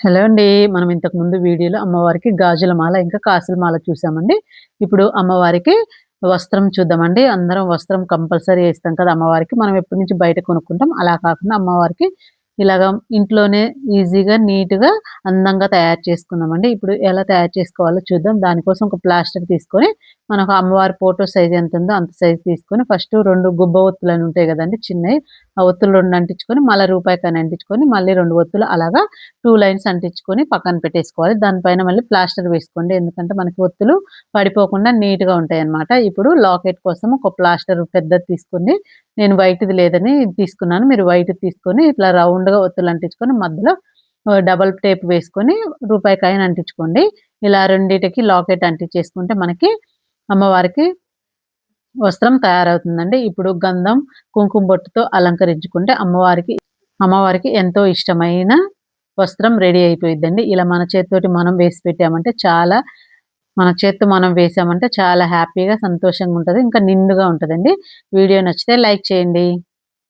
Hello అండి. మనం ఇంతకు ముందు వీడియోలో అమ్మవారికి గాజుల మాల ఇంకా కాసుల మాల చూసామండి. ఇప్పుడు అమ్మవారికి వస్త్రం చూద్దామండి. అందరం వస్త్రం కంపల్సరీ వేస్తాం కదా అమ్మవారికి. మనం ఎప్పటి నుంచి బయట కొనుక్కుంటాం? అలా కాకుండా అమ్మవారికి ఇలాగ ఇంట్లోనే ఈజీగా నీట్గా అందంగా తయారు చేసుకుందామండి. ఇప్పుడు ఎలా తయారు చేసుకోవాలో చూద్దాం. దానికోసం ఒక ప్లాస్టర్ తీసుకొని మనకు అమ్మవారి ఫోటో సైజ్ ఎంత ఉందో అంత సైజ్ తీసుకొని ఫస్ట్ రెండు గుబ్బ ఒత్తులు అని ఉంటాయి కదండి చిన్నవి. ఒత్తులు రెండు అంటించుకొని మళ్ళీ రూపాయికాయని అంటించుకొని మళ్ళీ రెండు ఒత్తులు అలాగా టూ లైన్స్ అంటించుకొని పక్కన పెట్టేసుకోవాలి. దానిపైన మళ్ళీ ప్లాస్టర్ వేసుకోండి. ఎందుకంటే మనకి ఒత్తులు పడిపోకుండా నీట్గా ఉంటాయి అనమాట ఇప్పుడు లాకెట్ కోసం ఒక ప్లాస్టర్ పెద్దది తీసుకుని నేను వైట్ది లేదని తీసుకున్నాను. మీరు వైట్ తీసుకొని ఇట్లా రౌండ్గా ఒత్తులు అంటించుకొని మధ్యలో డబల్ టేప్ వేసుకొని రూపాయికాయని అంటించుకోండి. ఇలా రెండింటికి లాకెట్ అంటించేసుకుంటే మనకి అమ్మవారికి వస్త్రం తయారవుతుందండి. ఇప్పుడు గంధం కుంకుమ బొట్టుతో అలంకరించుకుంటే అమ్మవారికి అమ్మవారికి ఎంతో ఇష్టమైన వస్త్రం రెడీ అయిపోయిందండి ఇలా మన చేతితోటి మనం వేసి పెట్టామంటే చాలా మన చేత్తో మనం వేసామంటే చాలా హ్యాపీగా సంతోషంగా ఉంటుంది. ఇంకా నిండుగా ఉంటుందండి. వీడియో నచ్చితే లైక్ చేయండి.